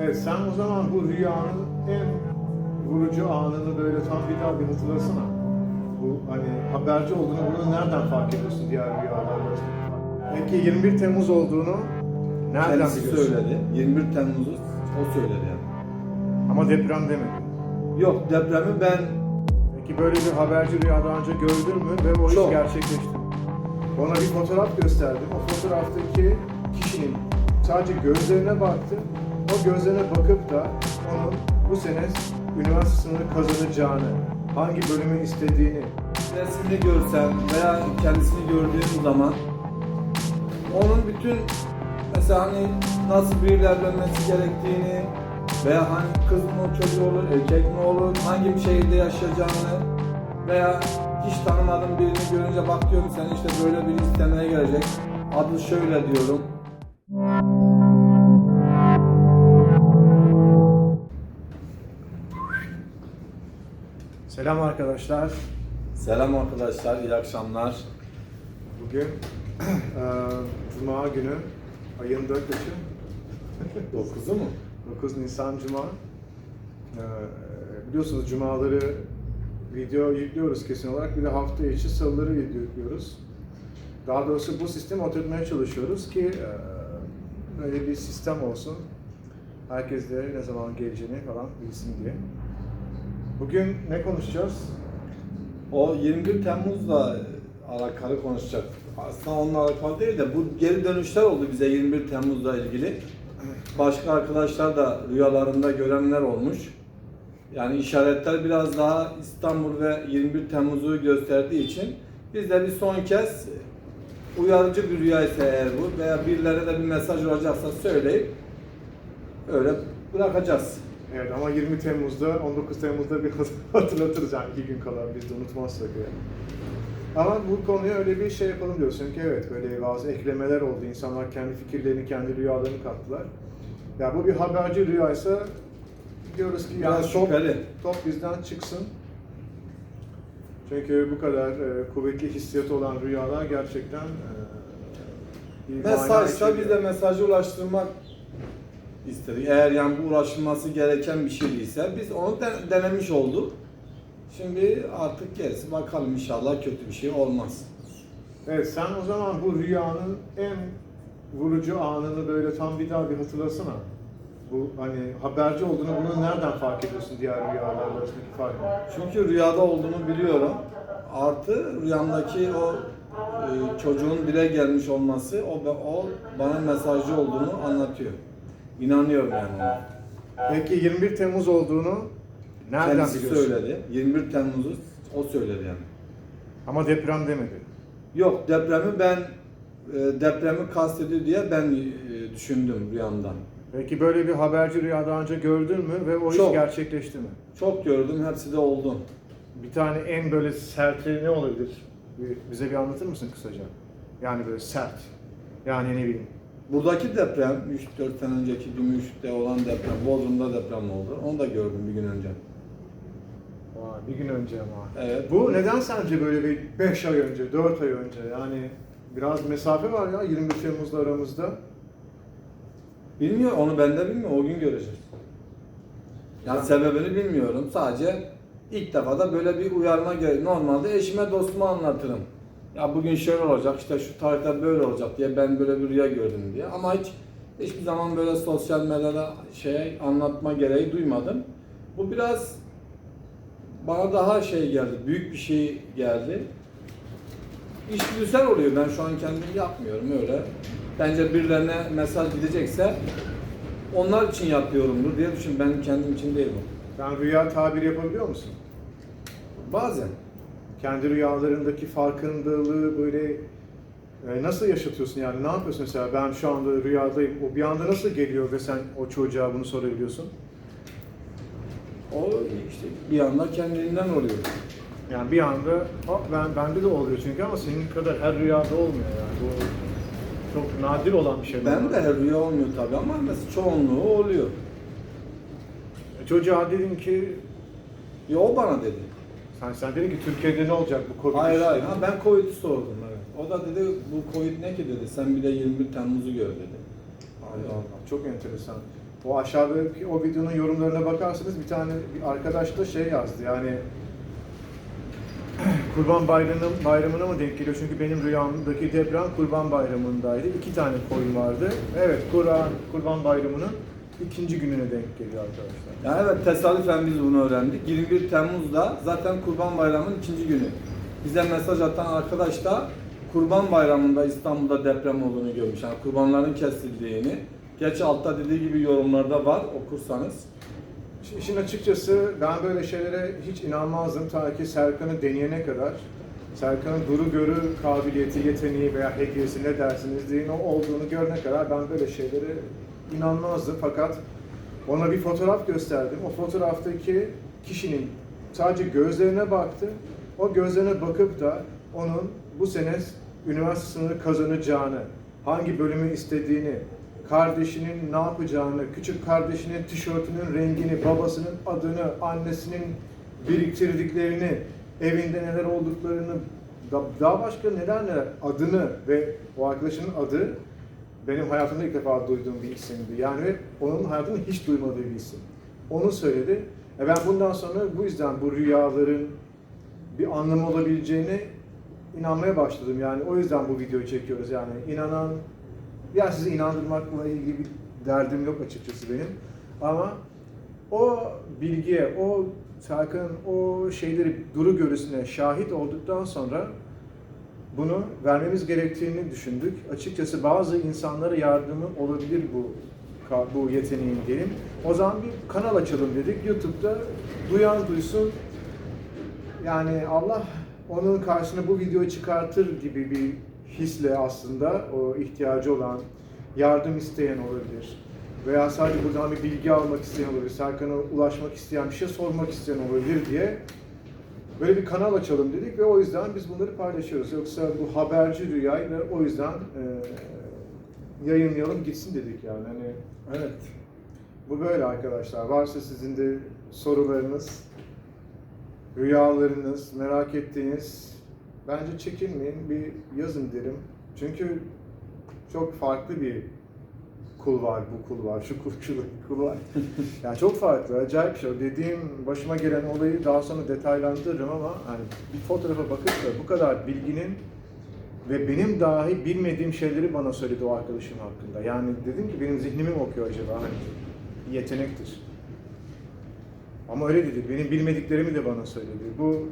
Evet sen o zaman bu rüyanın en vurucu anını böyle tam bir daha bir hatırlasana. Bu hani haberci olduğunu bunu nereden fark ediyorsun diğer rüyalarla? Peki 21 Temmuz olduğunu nereden Kendisi biliyorsun? söyledi. 21 Temmuz'u o söyledi yani. Ama deprem demedi. Yok depremi ben Peki böyle bir haberci rüya daha önce gördün mü ve o iş Çok. gerçekleşti mi? Ona bir fotoğraf gösterdim. O fotoğraftaki kişinin sadece gözlerine baktı. O gözlerine bakıp da onun bu sene üniversite sınavını kazanacağını, hangi bölümü istediğini, resmini görsem veya kendisini gördüğüm zaman onun bütün mesela hani nasıl biriyle evlenmesi gerektiğini veya hangi kız mı çocuğu olur, erkek mi olur, hangi bir şehirde yaşayacağını veya hiç tanımadığım birini görünce bak diyorum sen işte böyle biri istemeye gelecek. Adı şöyle diyorum. Selam arkadaşlar. Selam arkadaşlar, iyi akşamlar. Bugün Cuma günü, ayın 4 yaşı, 9'u mu? 9 Nisan Cuma. Biliyorsunuz Cumaları video yüklüyoruz kesin olarak. Bir de hafta içi salıları video yüklüyoruz. Daha doğrusu bu sistemi oturtmaya çalışıyoruz ki böyle bir sistem olsun. Herkes de ne zaman geleceğini falan bilsin diye. Bugün ne konuşacağız? O 21 Temmuz'la alakalı konuşacak. Aslında onunla alakalı değil de bu geri dönüşler oldu bize 21 Temmuz'la ilgili. Başka arkadaşlar da rüyalarında görenler olmuş. Yani işaretler biraz daha İstanbul ve 21 Temmuz'u gösterdiği için biz de bir son kez uyarıcı bir rüya ise eğer bu veya birilerine de bir mesaj olacaksa söyleyip öyle bırakacağız. Evet ama 20 Temmuz'da, 19 Temmuz'da bir hatırlatırız yani iki gün kala biz de unutmazsak yani. Ama bu konuya öyle bir şey yapalım diyorsun ki evet böyle bazı eklemeler oldu. İnsanlar kendi fikirlerini, kendi rüyalarını kattılar. Ya bu bir haberci rüyaysa diyoruz ki yani top, şüpheli. top bizden çıksın. Çünkü bu kadar e, kuvvetli hissiyatı olan rüyalar gerçekten e, bir Mesajsa biz de mesajı ulaştırmak istedik. Eğer yani bu ulaşılması gereken bir şey değilse biz onu de- denemiş olduk. Şimdi artık gerisi bakalım inşallah kötü bir şey olmaz. Evet sen o zaman bu rüyanın en vurucu anını böyle tam bir daha bir hatırlasana. Bu hani haberci olduğunu bunu nereden fark ediyorsun diğer rüyalarla arasındaki farkı? Çünkü rüyada olduğunu biliyorum. Artı rüyamdaki o e, çocuğun dile gelmiş olması o, o bana mesajcı olduğunu anlatıyor. İnanıyorum yani ona. Peki 21 Temmuz olduğunu nereden Kendisi biliyorsun? söyledi. 21 Temmuz'u o söyledi yani. Ama deprem demedi. Yok depremi ben e, depremi kastediyor diye ben e, düşündüm rüyamda. Peki böyle bir haberci rüya daha önce gördün mü ve o iş Çok. gerçekleşti mi? Çok gördüm, hepsi de oldu. Bir tane en böyle serti ne olabilir? Bir- Bize bir anlatır mısın kısaca? Yani böyle sert. Yani ne bileyim. Buradaki deprem, 3-4 sene önceki Gümüş'te olan deprem, Bodrum'da deprem oldu. Onu da gördüm bir gün önce. Vay, bir gün önce ama. Evet. Bu neden sence böyle bir 5 ay önce, 4 ay önce yani biraz mesafe var ya 21 Temmuz'la aramızda. Bilmiyor, onu ben de bilmiyorum. O gün göreceğiz. Yani sebebini bilmiyorum. Sadece ilk defa da böyle bir uyarma gerek. Normalde eşime dostuma anlatırım. Ya bugün şöyle olacak, işte şu tarihte böyle olacak diye ben böyle bir rüya gördüm diye. Ama hiç hiçbir zaman böyle sosyal medyada şey anlatma gereği duymadım. Bu biraz bana daha şey geldi, büyük bir şey geldi. İşgüdüsel oluyor. Ben şu an kendim yapmıyorum öyle. Bence birilerine mesaj gidecekse onlar için yapıyorumdur diye düşün. Ben kendim için değil bu. Sen rüya tabiri yapabiliyor musun? Bazen. Kendi rüyalarındaki farkındalığı böyle e, nasıl yaşatıyorsun yani ne yapıyorsun mesela ben şu anda rüyadayım o bir anda nasıl geliyor ve sen o çocuğa bunu sorabiliyorsun? O işte bir anda kendiliğinden oluyor. Yani bir anda hop ben bende de oluyor çünkü ama senin kadar her rüyada olmuyor yani bu çok nadir olan bir şey. Ben de her rüya olmuyor tabii ama mesela çoğunluğu oluyor. E, Çocuğa dedin ki Ya o bana dedi. Sen sen dedin ki Türkiye'de ne olacak bu Covid Hayır hayır. Ha, ben Covid'i sordum evet. O da dedi bu Covid ne ki dedi. Sen bir de 21 Temmuz'u gör dedi. Allah Allah çok enteresan. O aşağıdaki o videonun yorumlarına bakarsanız bir tane bir arkadaş da şey yazdı yani Kurban Bayramı, bayramına mı denk geliyor? Çünkü benim rüyamdaki deprem Kurban Bayramı'ndaydı. İki tane koyun vardı. Evet, Kurban, Kurban Bayramı'nın ikinci gününe denk geliyor arkadaşlar. Yani evet tesadüfen biz bunu öğrendik. 21 Temmuz'da zaten Kurban Bayramı'nın ikinci günü. Bize mesaj atan arkadaş da Kurban Bayramı'nda İstanbul'da deprem olduğunu görmüş. Yani kurbanların kesildiğini. Gerçi altta dediği gibi yorumlarda var okursanız. İşin açıkçası ben böyle şeylere hiç inanmazdım ta ki Serkan'ı deneyene kadar. Serkan'ın duru görü kabiliyeti, yeteneği veya hediyesi ne dersiniz deyin o olduğunu görene kadar ben böyle şeylere inanmazdım. Fakat ona bir fotoğraf gösterdim. O fotoğraftaki kişinin sadece gözlerine baktı. O gözlerine bakıp da onun bu sene üniversite sınavını kazanacağını, hangi bölümü istediğini, kardeşinin ne yapacağını, küçük kardeşinin tişörtünün rengini, babasının adını, annesinin biriktirdiklerini, evinde neler olduklarını, da- daha başka neler neler adını ve o arkadaşının adı benim hayatımda ilk defa duyduğum bir isimdi. Yani onun hayatında hiç duymadığı bir isim. Onu söyledi. E ben bundan sonra bu yüzden bu rüyaların bir anlamı olabileceğine inanmaya başladım. Yani o yüzden bu videoyu çekiyoruz. Yani inanan, ya sizi inandırmakla ilgili bir derdim yok açıkçası benim. Ama o bilgiye, o Serkan'ın o şeyleri duru görüsüne şahit olduktan sonra bunu vermemiz gerektiğini düşündük. Açıkçası bazı insanlara yardımı olabilir bu bu yeteneğin diyelim. O zaman bir kanal açalım dedik. YouTube'da duyan duysun. Yani Allah onun karşısına bu videoyu çıkartır gibi bir hisle aslında o ihtiyacı olan yardım isteyen olabilir. Veya sadece buradan bir bilgi almak isteyen olabilir. Serkan'a ulaşmak isteyen, bir şey sormak isteyen olabilir diye böyle bir kanal açalım dedik ve o yüzden biz bunları paylaşıyoruz. Yoksa bu haberci rüyayı o yüzden e, yayınlayalım gitsin dedik yani. Hani Evet. bu böyle arkadaşlar. Varsa sizin de sorularınız, rüyalarınız, merak ettiğiniz bence çekinmeyin bir yazın derim. Çünkü çok farklı bir kul var, bu kul var, şu kul, şu kul var. Yani çok farklı, acayip bir şey. Dediğim başıma gelen olayı daha sonra detaylandırırım ama hani bir fotoğrafa bakıp da bu kadar bilginin ve benim dahi bilmediğim şeyleri bana söyledi o arkadaşım hakkında. Yani dedim ki benim zihnimi mi okuyor acaba? Hani yetenektir. Ama öyle dedi. Benim bilmediklerimi de bana söyledi. Bu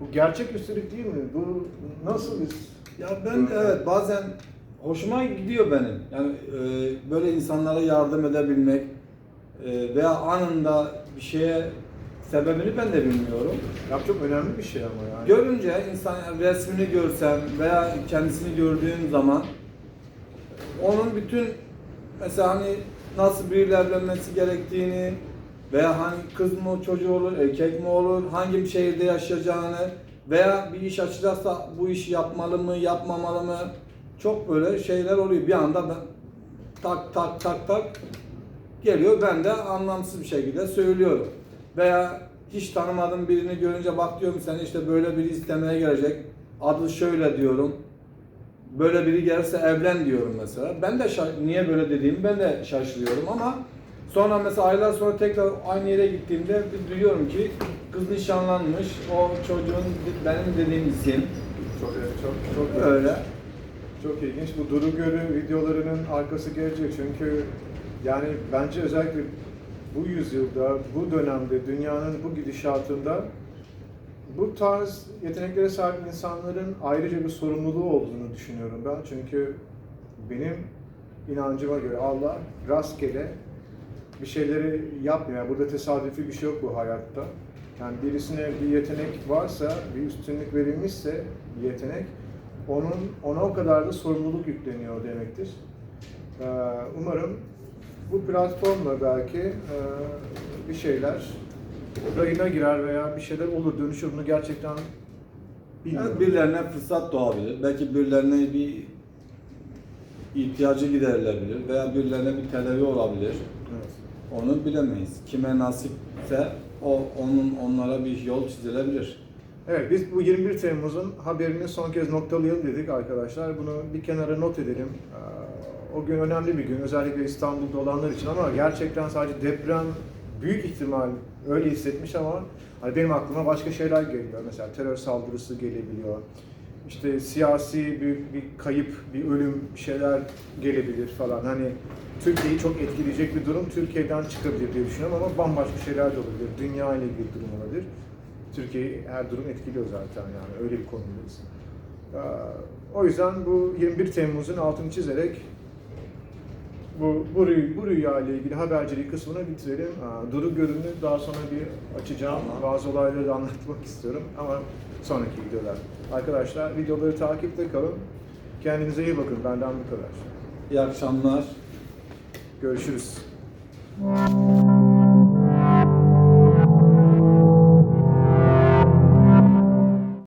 bu gerçek üstelik değil mi? Bu nasıl biz? Ya ben evet bazen hoşuma gidiyor benim. Yani e, böyle insanlara yardım edebilmek e, veya anında bir şeye sebebini ben de bilmiyorum. Ya çok önemli bir şey ama yani. Görünce insan resmini görsem veya kendisini gördüğüm zaman onun bütün mesela hani nasıl biriyle evlenmesi gerektiğini veya hani kız mı çocuğu olur, erkek mi olur, hangi bir şehirde yaşayacağını veya bir iş açacaksa bu işi yapmalı mı, yapmamalı mı? Çok böyle şeyler oluyor. Bir anda ben tak tak tak tak geliyor. Ben de anlamsız bir şekilde söylüyorum. Veya hiç tanımadığım birini görünce bak diyorum sen işte böyle biri istemeye gelecek. Adı şöyle diyorum. Böyle biri gelirse evlen diyorum mesela. Ben de niye böyle dediğimi ben de şaşırıyorum ama sonra mesela aylar sonra tekrar aynı yere gittiğimde duyuyorum ki kız nişanlanmış. O çocuğun benim dediğim isim. Çok çok çok Öyle. Çok ilginç. Bu Duru Görü videolarının arkası gelecek çünkü yani bence özellikle bu yüzyılda, bu dönemde, dünyanın bu gidişatında bu tarz yeteneklere sahip insanların ayrıca bir sorumluluğu olduğunu düşünüyorum ben. Çünkü benim inancıma göre Allah rastgele bir şeyleri yapmıyor. Yani burada tesadüfi bir şey yok bu hayatta. Yani birisine bir yetenek varsa, bir üstünlük verilmişse bir yetenek, onun ona o kadar da sorumluluk yükleniyor demektir. Ee, umarım bu platformla belki e, bir şeyler rayına girer veya bir şeyler olur, dönüşür. Bunu gerçekten bilmiyorum. Yani birilerine fırsat doğabilir. Belki birilerine bir ihtiyacı giderilebilir veya birilerine bir tedavi olabilir. Evet. Onu bilemeyiz. Kime nasipse o onun onlara bir yol çizilebilir. Evet biz bu 21 Temmuz'un haberini son kez noktalayalım dedik arkadaşlar. Bunu bir kenara not edelim. O gün önemli bir gün. Özellikle İstanbul'da olanlar için ama gerçekten sadece deprem büyük ihtimal öyle hissetmiş ama hani benim aklıma başka şeyler geliyor. Mesela terör saldırısı gelebiliyor. İşte siyasi büyük bir kayıp, bir ölüm bir şeyler gelebilir falan. Hani Türkiye'yi çok etkileyecek bir durum Türkiye'den çıkabilir diye düşünüyorum ama bambaşka şeyler de olabilir. Dünya ile ilgili durum olabilir. Türkiye'yi her durum etkiliyor zaten yani öyle bir konumdayız. O yüzden bu 21 Temmuz'un altını çizerek bu, bu, rüy, bu rüya ile ilgili habercilik kısmını bitirelim. Duru görünü daha sonra bir açacağım. Tamam. Bazı olayları da anlatmak istiyorum ama sonraki videolar. Arkadaşlar videoları takipte kalın. Kendinize iyi bakın. Benden bu kadar. İyi akşamlar. Görüşürüz.